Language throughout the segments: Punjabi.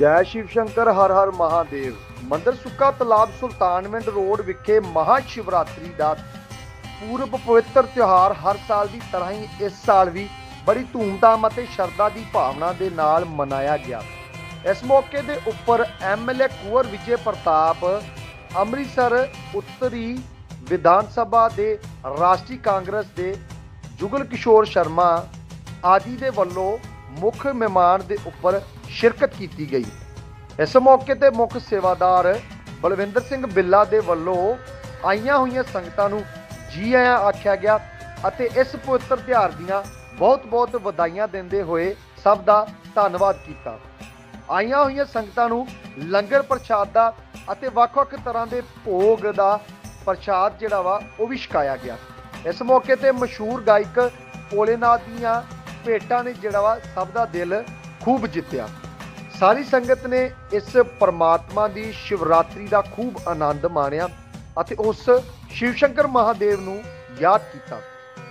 ਜੈ ਸ਼ਿਵ ਸ਼ੰਕਰ, ਹਰ ਹਰ ਮਹਾਦੇਵ। ਮੰਦਰ ਸੁੱਕਾ ਤਲਾਬ ਸੁਲਤਾਨਵਿੰਡ ਰੋਡ ਵਿਖੇ ਮਹਾ ਸ਼ਿਵਰਾਤਰੀ ਦਾ ਪੂਰਬ ਪਵਿੱਤਰ ਤਿਉਹਾਰ ਹਰ ਸਾਲ ਦੀ ਤਰ੍ਹਾਂ ਹੀ ਇਸ ਸਾਲ ਵੀ ਬੜੀ ਧੂਮਧਾਮ ਅਤੇ ਸ਼ਰਧਾ ਦੀ ਭਾਵਨਾ ਦੇ ਨਾਲ ਮਨਾਇਆ ਗਿਆ। ਇਸ ਮੌਕੇ ਦੇ ਉੱਪਰ ਐਮਐਲਏ ਕੁਵਰ ਵਿਜੇ ਪ੍ਰਤਾਪ, ਅੰਮ੍ਰਿਤਸਰ ਉੱਤਰੀ ਵਿਧਾਨ ਸਭਾ ਦੇ ਰਾਸ਼ਟਰੀ ਕਾਂਗਰਸ ਦੇ ਜੁਗਲ ਕਿਸ਼ੋਰ ਸ਼ਰਮਾ ਆਦਿ ਦੇ ਵੱਲੋਂ ਮੁੱਖ ਮਹਿਮਾਨ ਦੇ ਉੱਪਰ ਸ਼ਿਰਕਤ ਕੀਤੀ ਗਈ। ਇਸ ਮੌਕੇ ਤੇ ਮੁੱਖ ਸੇਵਾਦਾਰ ਬਲਵਿੰਦਰ ਸਿੰਘ ਬਿੱਲਾ ਦੇ ਵੱਲੋਂ ਆਈਆਂ ਹੋਈਆਂ ਸੰਗਤਾਂ ਨੂੰ ਜੀ ਆਇਆਂ ਆਖਿਆ ਗਿਆ ਅਤੇ ਇਸ ਪਵਿੱਤਰ ਤਿਉਹਾਰ ਦੀਆਂ ਬਹੁਤ-ਬਹੁਤ ਵਧਾਈਆਂ ਦਿੰਦੇ ਹੋਏ ਸਭ ਦਾ ਧੰਨਵਾਦ ਕੀਤਾ। ਆਈਆਂ ਹੋਈਆਂ ਸੰਗਤਾਂ ਨੂੰ ਲੰਗਰ ਪ੍ਰਸ਼ਾਦ ਦਾ ਅਤੇ ਵੱਖ-ਵੱਖ ਤਰ੍ਹਾਂ ਦੇ ਭੋਗ ਦਾ ਪ੍ਰਸ਼ਾਦ ਜਿਹੜਾ ਵਾ ਉਹ ਵੀ ਛਕਾਇਆ ਗਿਆ। ਇਸ ਮੌਕੇ ਤੇ ਮਸ਼ਹੂਰ ਗਾਇਕ ਭੋਲੇਨਾਥ ਦੀਆਂ ਭੇਟਾਂ ਨੇ ਜਿਹੜਾ ਵਾ ਸਭ ਦਾ ਦਿਲ ਖੂਬ ਜਿੱਤਿਆ। ਸਾਰੀ ਸੰਗਤ ਨੇ ਇਸ ਪਰਮਾਤਮਾ ਦੀ ਸ਼ਿਵਰਾਤਰੀ ਦਾ ਖੂਬ ਆਨੰਦ ਮਾਣਿਆ ਅਤੇ ਉਸ ਸ਼ਿਵ ਸ਼ੰਕਰ ਮਹਾਦੇਵ ਨੂੰ ਯਾਦ ਕੀਤਾ।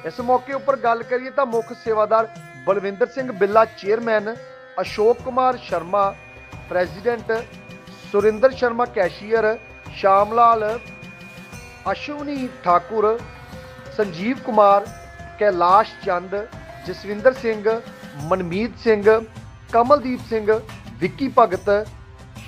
ਇਸ ਮੌਕੇ ਉੱਪਰ ਗੱਲ ਕਰੀਏ ਤਾਂ ਮੁੱਖ ਸੇਵਾਦਾਰ Balwinder Singh Billa, chairman Ashok Kumar Sharma, president Surinder Sharma, cashier Sham Lal Ashwani Thakur, Sanjeev Kumar, Kailash ਚੰਦ, ਜਸਵਿੰਦਰ ਸਿੰਘ, ਮਨਮੀਤ ਸਿੰਘ, ਕਮਲਦੀਪ ਸਿੰਘ ਵਿੱਕੀ ਭਗਤ,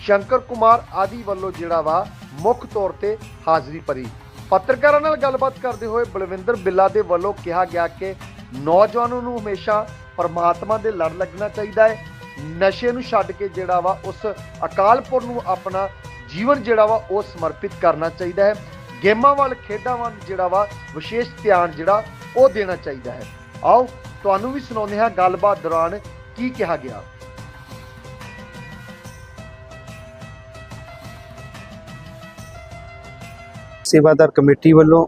ਸ਼ੰਕਰ ਕੁਮਾਰ ਆਦਿ ਵੱਲੋਂ ਜਿਹੜਾ ਵਾ ਮੁੱਖ ਤੌਰ ਤੇ ਹਾਜ਼ਰੀ ਭਰੀ। ਪੱਤਰਕਾਰਾਂ ਨਾਲ ਗੱਲਬਾਤ ਕਰਦੇ ਹੋਏ ਬਲਵਿੰਦਰ ਬਿੱਲਾ ਦੇ ਵੱਲੋਂ ਕਿਹਾ ਗਿਆ ਕਿ ਨੌਜਵਾਨਾਂ ਨੂੰ ਹਮੇਸ਼ਾ ਪਰਮਾਤਮਾ ਦੇ ਲੜ ਲੱਗਣਾ ਚਾਹੀਦਾ ਹੈ। ਨਸ਼ੇ ਨੂੰ ਛੱਡ ਕੇ ਜਿਹੜਾ ਵਾ ਉਸ ਅਕਾਲ ਅਕਾਲਪੁਰ ਨੂੰ ਆਪਣਾ ਜੀਵਨ ਜਿਹੜਾ ਵਾ ਉਹ ਸਮਰਪਿਤ ਕਰਨਾ ਚਾਹੀਦਾ ਹੈ। ਗੇਮਾਂ ਵੱਲ, ਖੇਡਾਂ ਵੱਲ ਜਿਹੜਾ ਵਾ ਵਿਸ਼ੇਸ਼ ਧਿਆਨ ਜਿਹੜਾ ਉਹ ਦੇਣਾ ਚਾਹੀਦਾ ਹੈ। ਆਓ, ਤੁਹਾਨੂੰ ਵੀ ਸੁਣਾਉਂਦੇ ਹਾਂ ਗੱਲਬਾਤ ਦੌਰਾਨ ਕੀ ਕਿਹਾ ਗਿਆ। ਸੇਵਾਦਾਰ ਕਮੇਟੀ ਵੱਲੋਂ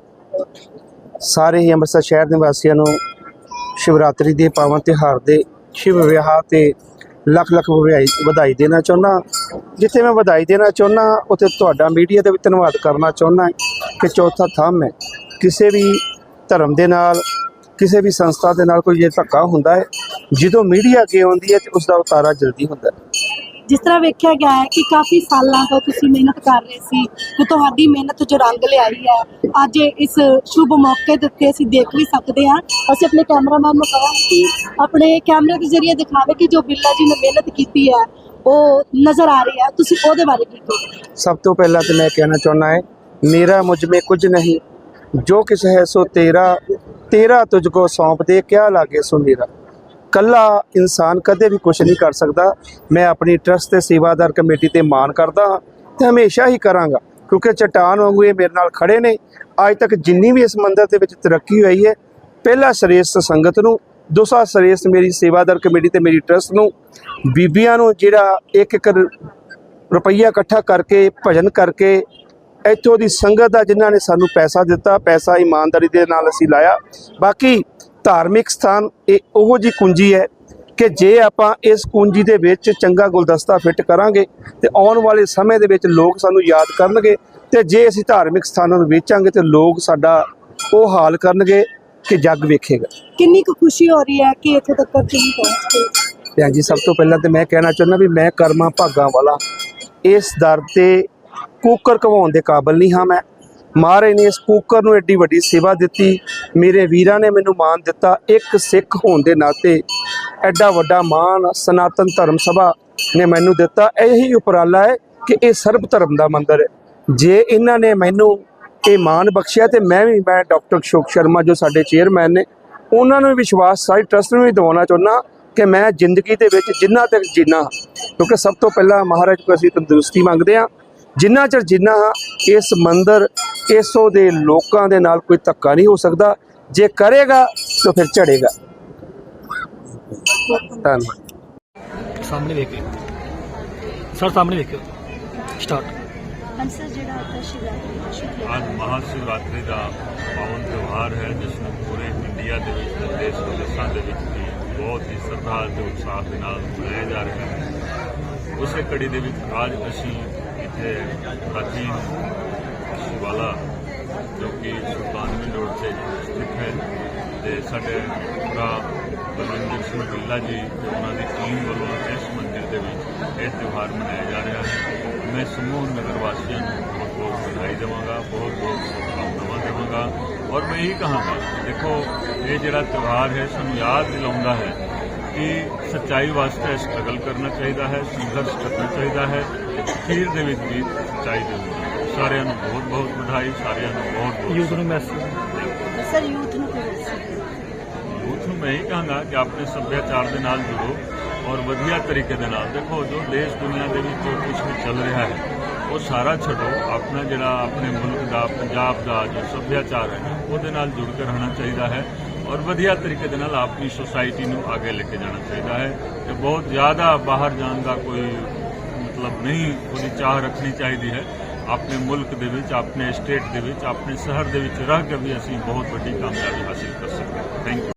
ਸਾਰੇ ਹੀ ਅੰਮ੍ਰਿਤਸਰ ਸ਼ਹਿਰ ਦੇ ਵਾਸੀਆਂ ਨੂੰ ਸ਼ਿਵਰਾਤਰੀ ਦੇ ਪਾਵਨ ਤਿਉਹਾਰ ਦੇ ਸ਼ਿਵ ਵਿਆਹ ਤੇ ਲੱਖ ਲੱਖ ਵਧਾਈ ਵਧਾਈ ਦੇਣਾ ਚਾਹੁੰਦਾ। ਜਿੱਥੇ ਮੈਂ ਵਧਾਈ ਦੇਣਾ ਚਾਹੁੰਦਾ, ਉੱਥੇ ਤੁਹਾਡਾ ਮੀਡੀਆ ਦਾ ਵੀ ਧੰਨਵਾਦ ਕਰਨਾ ਚਾਹੁੰਦਾ ਕਿ ਚੌਥਾ ਥੰਮ ਹੈ। ਕਿਸੇ ਵੀ ਧਰਮ ਦੇ ਨਾਲ, ਕਿਸੇ ਵੀ ਸੰਸਥਾ ਦੇ ਨਾਲ ਕੋਈ ਜੇ ਧੱਕਾ ਹੁੰਦਾ ਹੈ, ਜਦੋਂ ਮੀਡੀਆ ਅੱਗੇ ਆਉਂਦੀ ਹੈ ਤੇ ਉਸ ਦਾ ਉਤਾਰਾ ਜਲਦੀ ਹੁੰਦਾ ਹੈ। ਜਿਸ ਤਰ੍ਹਾਂ ਵੇਖਿਆ ਗਿਆ ਹੈ ਕਿ ਕਾਫੀ ਸਾਲਾਂ ਤੋਂ ਤੁਸੀਂ ਮਿਹਨਤ ਕਰ ਰਹੇ ਸੀ ਤੇ ਤੁਹਾਡੀ ਮਿਹਨਤ ਜੋ ਰੰਗ ਲਿਆਈ ਹੈ, ਅੱਜ ਇਸ ਸ਼ੁਭ ਮੌਕੇ ਦੇ ਉੱਤੇ ਅਸੀਂ ਦੇਖ ਵੀ ਸਕਦੇ ਹਾਂ। ਅਸੀਂ ਆਪਣੇ ਕੈਮਰਾਮੈਨ ਨੂੰ ਕਹਾਂਗੇ ਕਿ ਆਪਣੇ ਕੈਮਰੇ ਦੇ ਜ਼ਰੀਏ ਦਿਖਾਵੇ ਕਿ ਜੋ ਬਿੱਲਾ ਜੀ ਨੇ ਮਿਹਨਤ ਕੀਤੀ ਹੈ, ਉਹ ਨਜ਼ਰ ਆ ਰਹੀ ਹੈ। ਤੁਸੀਂ ਉਹਦੇ ਬਾਰੇ ਕੀ ਕਹੋਗੇ? ਸਭ ਤੋਂ ਪਹਿਲਾਂ ਤੇ ਮੈਂ ਕਹਿਣਾ ਚਾਹੁੰਦਾ ਹੈ ਮੇਰਾ ਮੁਝ ਮੇ ਕੁਝ ਨਹੀਂ। ਜੋ ਕਿਸ ਹੈ ਸੋ ਤੇਰਾ ਤੇਰਾ ਤੁਝ ਕੋ ਸੌਂਪ ਦੇ, ਕਿਆ ਲਾਗੇ ਸੋ ਮੇਰਾ ਕੱਲਾ ਇਨਸਾਨ ਕਦੇ ਵੀ ਕੁਝ ਨਹੀਂ ਕਰ ਸਕਦਾ। ਮੈਂ ਆਪਣੀ ਟਰਸਟ ਤੇ ਸੇਵਾਦਾਰ ਕਮੇਟੀ ਤੇ ਮਾਣ ਕਰਦਾ ਹਾਂ ਤੇ ਹਮੇਸ਼ਾ ਹੀ ਕਰਾਂਗਾ, ਕਿਉਂਕਿ ਚਟਾਨ ਵਾਂਗੂ ਇਹ ਮੇਰੇ ਨਾਲ ਖੜੇ ਨੇ। ਅੱਜ ਤੱਕ ਜਿੰਨੀ ਵੀ ਇਸ ਮੰਦਰ ਦੇ ਵਿੱਚ ਤਰੱਕੀ ਹੋਈ ਹੈ, ਪਹਿਲਾ ਸ੍ਰੇਸ਼ਟ ਸੰਗਤ ਨੂੰ, ਦੂਸਰਾ ਸ੍ਰੇਸ਼ਟ ਮੇਰੀ ਸੇਵਾਦਾਰ ਕਮੇਟੀ ਤੇ ਮੇਰੀ ਟਰਸਟ ਨੂੰ, ਬੀਬੀਆਂ ਨੂੰ ਜਿਹੜਾ ਇੱਕ ਇੱਕ ਰੁਪਈਆ ਇਕੱਠਾ ਕਰਕੇ, ਭਜਨ ਕਰਕੇ, ਇੱਥੋਂ ਦੀ ਸੰਗਤ ਦਾ ਜਿਨ੍ਹਾਂ ਨੇ ਸਾਨੂੰ ਪੈਸਾ ਦਿੱਤਾ, ਪੈਸਾ ਇਮਾਨਦਾਰੀ ਦੇ ਨਾਲ ਅਸੀਂ ਲਾਇਆ। ਬਾਕੀ ਧਾਰਮਿਕ ਸਥਾਨ ਇਹ ਉਹੋ ਜੀ ਕੁੰਜੀ ਹੈ ਕਿ ਜੇ ਆਪਾਂ ਇਸ ਕੁੰਜੀ ਦੇ ਵਿੱਚ ਚੰਗਾ ਗੁਲਦਸਤਾ ਫਿੱਟ ਕਰਾਂਗੇ ਤੇ ਆਉਣ ਵਾਲੇ ਸਮੇਂ ਦੇ ਵਿੱਚ ਲੋਕ ਸਾਨੂੰ ਯਾਦ ਕਰਨਗੇ ਤੇ ਜੇ ਅਸੀਂ ਧਾਰਮਿਕ ਸਥਾਨਾਂ ਨੂੰ ਵੇਚਾਂਗੇ ਤੇ ਲੋਕ ਸਾਡਾ ਉਹ ਹਾਲ ਕਰਨਗੇ ਕਿ ਜੱਗ ਵੇਖੇਗਾ। ਕਿੰਨੀ ਕੁ ਖੁਸ਼ੀ ਹੋ ਰਹੀ ਹੈ ਕਿ ਇੱਥੇ ਤੱਕ ਤੁਸੀਂ ਪਹੁੰਚ ਗਏ? ਤੇ ਹਾਂਜੀ ਸਭ ਤੋਂ ਪਹਿਲਾਂ ਤੇ ਮੈਂ ਕਹਿਣਾ ਚਾਹੁੰਦਾ ਵੀ ਮੈਂ ਕਰਮਾਂ ਭਾਗਾਂ ਵਾਲਾ। ਇਸ ਦਰ ਤੇ ਕੂਕਰ ਕਵਾਉਣ ਦੇ ਕਾਬਿਲ ਨਹੀਂ ਹਾਂ ਮੈਂ। ਮਹਾਰਾਜ ਨੇ ਇਸ ਕੂਕਰ ਨੂੰ ਐਡੀ ਵੱਡੀ ਸੇਵਾ ਦਿੱਤੀ। ਮੇਰੇ ਵੀਰਾਂ ਨੇ ਮੈਨੂੰ ਮਾਣ ਦਿੱਤਾ। ਇੱਕ ਸਿੱਖ ਹੋਣ ਦੇ ਨਾਤੇ ਐਡਾ ਵੱਡਾ ਮਾਣ ਸਨਾਤਨ ਧਰਮ ਸਭਾ ਨੇ ਮੈਨੂੰ ਦਿੱਤਾ। ਇਹੀ ਉਪਰਾਲਾ ਹੈ ਕਿ ਇਹ ਸਰਬ ਧਰਮ ਦਾ ਮੰਦਰ ਹੈ। ਜੇ ਇਹਨਾਂ ਨੇ ਮੈਨੂੰ ਇਹ ਮਾਣ ਬਖਸ਼ਿਆ ਤੇ ਮੈਂ ਵੀ, ਮੈਂ ਡਾਕਟਰ ਅਸ਼ੋਕ ਸ਼ਰਮਾ ਜੋ ਸਾਡੇ ਚੇਅਰਮੈਨ ਨੇ, ਉਹਨਾਂ ਨੂੰ ਵੀ ਵਿਸ਼ਵਾਸ, ਸਾਰੀ ਟਰਸਟ ਨੂੰ ਵੀ ਦਿਵਾਉਣਾ ਚਾਹੁੰਦਾ ਕਿ ਮੈਂ ਜ਼ਿੰਦਗੀ ਦੇ ਵਿੱਚ ਜਿੰਨਾ ਤੱਕ ਜੀਣਾ ਕਿਉਂਕਿ ਸਭ ਤੋਂ ਪਹਿਲਾਂ ਮਹਾਰਾਜ ਕੋ ਅਸੀਂ ਤੰਦਰੁਸਤੀ ਮੰਗਦੇ ਹਾਂ। ਜਿੰਨਾ ਚਿਰ ਜੀਣਾ ਇਸ ਮੰਦਰ ਇਸੋ ਦੇ ਲੋਕਾਂ ਦੇ ਨਾਲ ਕੋਈ ਧੱਕਾ ਨਹੀਂ ਹੋ ਸਕਦਾ। ਜੇ ਕਰੇਗਾ ਤਾਂ ਫਿਰ ਚੜੇਗਾ ਧੰਨਵਾਦ। ਸਾਹਮਣੇ ਵੇਖਿਓ। ਸਰ ਸਾਹਮਣੇ ਵੇਖਿਓ। ਸਟਾਰਟ ਅੰਸਰ ਜਿਹੜਾ ਹੈ ਸ਼ਿਵਰਾਤਰੀ ਦਾ ਸ਼ੁਭ ਅੱਜ ਮਹਾਸ਼ਿਵਰਾਤਰੀ ਦਾ ਪਾਵਨ ਤਿਉਹਾਰ ਹੈ ਜਿਸ ਨੂੰ ਪੂਰੇ ਇੰਡੀਆ ਦੇ ਵਿੱਚ ਤੇ ਦੇਸ਼ ਵਿਦੇਸ਼ਾਂ ਦੇ ਵਿੱਚ ਵੀ ਬਹੁਤ ਹੀ ਸ਼ਰਧਾ ਤੇ ਉਤਸ਼ਾਹ ਦੇ ਨਾਲ ਮਨਾਇਆ ਜਾ ਰਿਹਾ ਹੈ। ਉਸੇ ਕੜੀ ਦੇ ਵਿੱਚ ਅੱਜ ਅਸੀਂ ਇੱਥੇ ਪ੍ਰਾਚੀਨ ਸ਼ਿਵਾਲਾ ਜੋ ਕਿ ਸੁਲਤਾਨਵੀ ਰੋਡ ਤੇ ਸਥਿਤ ਹੈ ਤੇ ਸਾਡੇ ਭਰਾ ਬਲਵਿੰਦਰ ਸਿੰਘ ਬਿੱਲਾ ਜੀ ਤੇ ਉਹਨਾਂ ਦੀ ਟੀਮ ਵੱਲੋਂ ਇਸ ਮੰਦਿਰ ਦੇ ਵਿੱਚ ਇਹ ਤਿਉਹਾਰ ਮਨਾਇਆ ਜਾ ਰਿਹਾ ਹੈ। ਮੈਂ ਸਮੂਹ ਨਗਰ ਵਾਸੀਆਂ ਨੂੰ ਬਹੁਤ ਬਹੁਤ ਵਧਾਈ ਦੇਵਾਂਗਾ, ਬਹੁਤ ਬਹੁਤ ਸ਼ੁਭਕਾਮਨਾਵਾਂ ਦੇਵਾਂਗਾ। ਔਰ ਮੈਂ ਇਹੀ ਕਹਾਂਗਾ, ਦੇਖੋ, ਇਹ ਜਿਹੜਾ ਤਿਉਹਾਰ ਹੈ, ਸਾਨੂੰ ਯਾਦ ਦਿਲਾਉਂਦਾ ਹੈ ਕਿ ਸੱਚਾਈ ਵਾਸਤੇ ਸਟਰਗਲ ਕਰਨਾ ਚਾਹੀਦਾ ਹੈ, ਸੰਘਰਸ਼ ਕਰਨਾ ਚਾਹੀਦਾ ਹੈ ਅਖੀਰ ਦੇ ਵਿੱਚ ਵੀ ਸੱਚਾਈ ਦੇ ਸਾਰਿਆਂ ਨੂੰ ਬਹੁਤ ਬਹੁਤ ਵਧਾਈ ਸਾਰਿਆਂ ਨੂੰ ਬਹੁਤ ਬਹੁਤ ਯੂਥ ਨੂੰ ਮੈਸੇਜ ਸਰ ਯੂਥ ਨੂੰ ਯੂਥ ਨੂੰ ਮੈਂ ਇਹ ਕਹਾਂਗਾ ਕਿ ਆਪਣੇ ਸੱਭਿਆਚਾਰ ਦੇ ਨਾਲ ਜੁੜੋ ਔਰ ਵਧੀਆ ਤਰੀਕੇ ਦੇ ਨਾਲ। ਦੇਖੋ ਜੋ ਦੇਸ਼ ਦੁਨੀਆ ਦੇ ਵਿੱਚ ਜੋ ਕੁਝ ਵੀ ਚੱਲ ਰਿਹਾ ਹੈ ਉਹ ਸਾਰਾ ਛੱਡੋ। ਆਪਣਾ ਜਿਹੜਾ ਆਪਣੇ ਮੁਲਕ ਦਾ ਪੰਜਾਬ ਦਾ ਜੋ ਸੱਭਿਆਚਾਰ ਹੈ ਉਹਦੇ ਨਾਲ ਜੁੜ ਕੇ ਰਹਿਣਾ ਚਾਹੀਦਾ ਹੈ ਔਰ ਵਧੀਆ ਤਰੀਕੇ ਦੇ ਨਾਲ ਆਪਣੀ ਸੋਸਾਇਟੀ ਨੂੰ ਅੱਗੇ ਲੈ ਕੇ ਜਾਣਾ ਚਾਹੀਦਾ ਹੈ ਤੇ ਬਹੁਤ ਜ਼ਿਆਦਾ ਬਾਹਰ ਜਾਣ ਦਾ ਕੋਈ ਮਤਲਬ ਨਹੀਂ ਉਹਦੀ ਚਾਹ ਰੱਖਣੀ ਚਾਹੀਦੀ ਹੈ। ਆਪਣੇ ਮੁਲਕ ਦੇ ਵਿੱਚ, ਆਪਣੇ ਸਟੇਟ ਦੇ ਵਿੱਚ, ਆਪਣੇ ਸ਼ਹਿਰ ਦੇ ਵਿੱਚ ਰਹਿ ਕੇ ਵੀ ਅਸੀਂ ਬਹੁਤ ਵੱਡੀ ਕਾਮਯਾਬੀ ਹਾਸਿਲ ਕਰ ਸਕਦੇ ਹਾਂ। Thank you